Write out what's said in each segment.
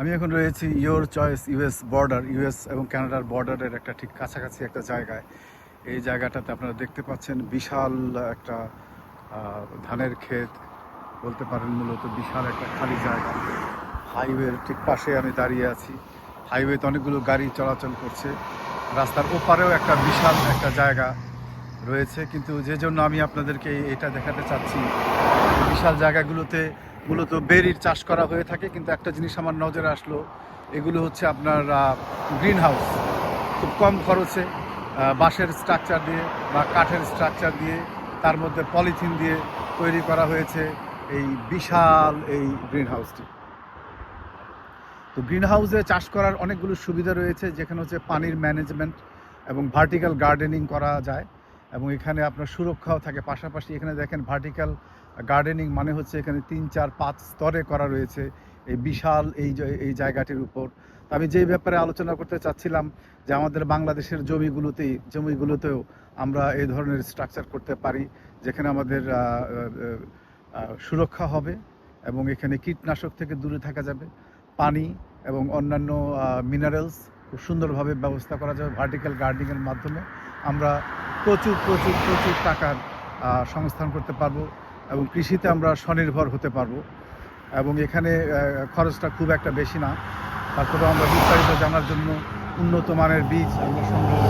আমি এখন রয়েছি your choice US border US এবং কানাডার বর্ডারের একটা ঠিক কাছাকাছি একটা জায়গায়। এই জায়গাটাতে আপনারা দেখতে পাচ্ছেন বিশাল একটা ধানের ক্ষেত, বলতে পারেন মূলত বিশাল একটা খালি জায়গা। হাইওয়ের ঠিক পাশে আমি দাঁড়িয়ে আছি। হাইওয়েতে অনেকগুলো গাড়ি চলাচল করছে। রাস্তার ওপারেও একটা বিশাল একটা জায়গা রয়েছে। কিন্তু যে জন্য আমি আপনাদেরকে এটা দেখাতে চাচ্ছি, বিশাল জায়গাগুলোতে মূলত বেরির চাষ করা হয়ে থাকে, কিন্তু একটা জিনিস আমার নজরে আসলো, এগুলো হচ্ছে আপনার গ্রিন হাউস খুব কম খরচে বাঁশের স্ট্রাকচার দিয়ে বা কাঠের স্ট্রাকচার দিয়ে, তার মধ্যে পলিথিন দিয়ে তৈরি করা হয়েছে এই বিশাল এই গ্রিন হাউসটি তো গ্রিন হাউসে চাষ করার অনেকগুলো সুবিধা রয়েছে, যেখানে হচ্ছে পানির ম্যানেজমেন্ট এবং ভার্টিক্যাল গার্ডেনিং করা যায়। এবং এখানে আপনার সুরক্ষাও থাকে। পাশাপাশি এখানে দেখেন ভার্টিক্যাল গার্ডেনিং মানে হচ্ছে এখানে তিন, চার, পাঁচ স্তরে করা রয়েছে এই বিশাল এই এই জায়গাটির উপর। আমি যেই ব্যাপারে আলোচনা করতে চাচ্ছিলাম যে আমাদের বাংলাদেশের জমিগুলোতেই, জমিগুলোতেও আমরা এই ধরনের স্ট্রাকচার করতে পারি, যেখানে আমাদের সুরক্ষা হবে এবং এখানে কীটনাশক থেকে দূরে থাকা যাবে। পানি এবং অন্যান্য মিনারেলস খুব সুন্দরভাবে ব্যবস্থা করা যাবে ভার্টিক্যাল গার্ডেনিংয়ের মাধ্যমে। আমরা প্রচুর প্রচুর প্রচুর টাকার সংস্থান করতে পারব এবং কৃষিতে আমরা স্বনির্ভর হতে পারব এবং এখানে খরচটা খুব একটা বেশি না। তারপরে আমরা বিস্তারিত জানার জন্য উন্নত মানের বীজ আমরা সংগ্রহ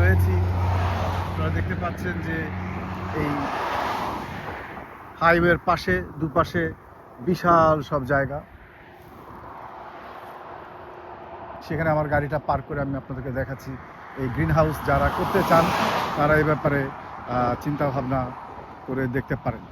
রয়েছি। আপনারা দেখতে পাচ্ছেন যে এই হাইওয়ের পাশে, দুপাশে বিশাল সব জায়গা। সেখানে আমার গাড়িটা পার্ক করে আমি আপনাদেরকে দেখাচ্ছি। এই গ্রিন হাউস যারা করতে চান, তারা এই ব্যাপারে চিন্তাভাবনা করে দেখতে পারেন।